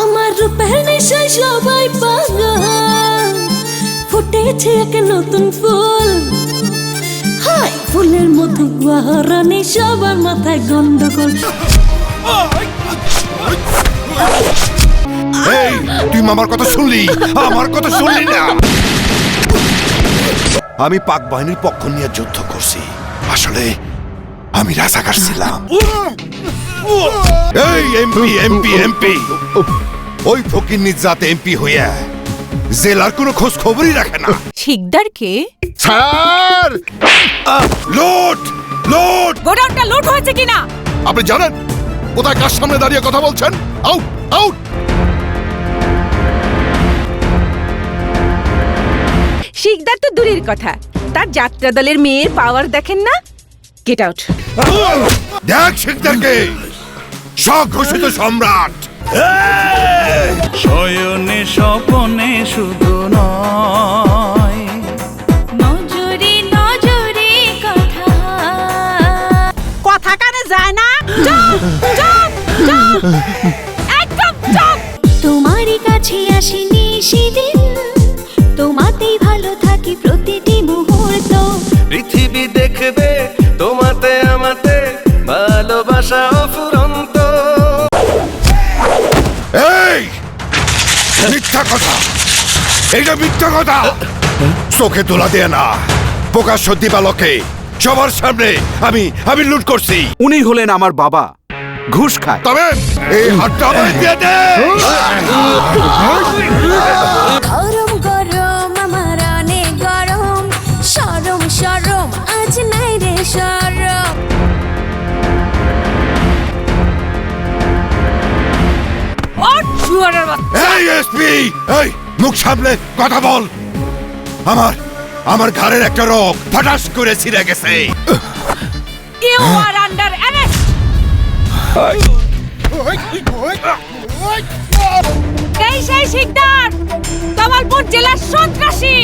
আমার রূপের নেশায় সবাই পাগল। ফুটেছে এক নতুন ফুল। হাই ফুলের মতো গুয়াহারানি সবার মাথায় গন্ডগোল। এই তুই আমার কথা শুনলি? আমার কথা শুনলি না? আমি পাক বাহিনীর পক্ষ নিয়ে যুদ্ধ করছি। আসলে আমি রাজাকার ছিলাম এই এমপি এমপি এমপি ওই ফকির জাত এমপি হইয়া জেলার কোনো খোঁজ খবরই রাখে না। শিকদারকে? স্যার! লোট! লোট! গোডাউনটা লুট হয়েছে কিনা আপনি জানেন কোথায় কার সামনে দাঁড়িয়ে কথা বলছেন? Out out! শিকদার তো দূরের কথা। তার যাত্রা দলের মেয়ের পাওয়ার দেখেন না? গেট আউট দেখ শিকদারকে! স্বঘোষিত সম্রাট! শয়নে স্বপনে শুধু নয়। নজরে নজরে কথা। কথা কানে যায় না? একদম তোমারই কাছে আসিনি এইটা মিথ্যা কথা। চোখে তোলা দিয়ে না। প্রকাশ্য দিবালকে সবার সামনে আমি আমি লুট করছি। উনি হলেন আমার বাবা। ঘুষ খায়। তবে এই হাতটা আমায় দিয়ে দে। গরম গরম আমার অনেক গরম। সরম সরম এই এসপি এই মুখ সামলে কথা বল। আমার আমার ঘাড়ের একটা রোগ ফাটাস করে ছিঁড়ে গেছে। You are under arrest. এই। সেই শিকদার কমলপুর জেলার সন্ত্রাসী।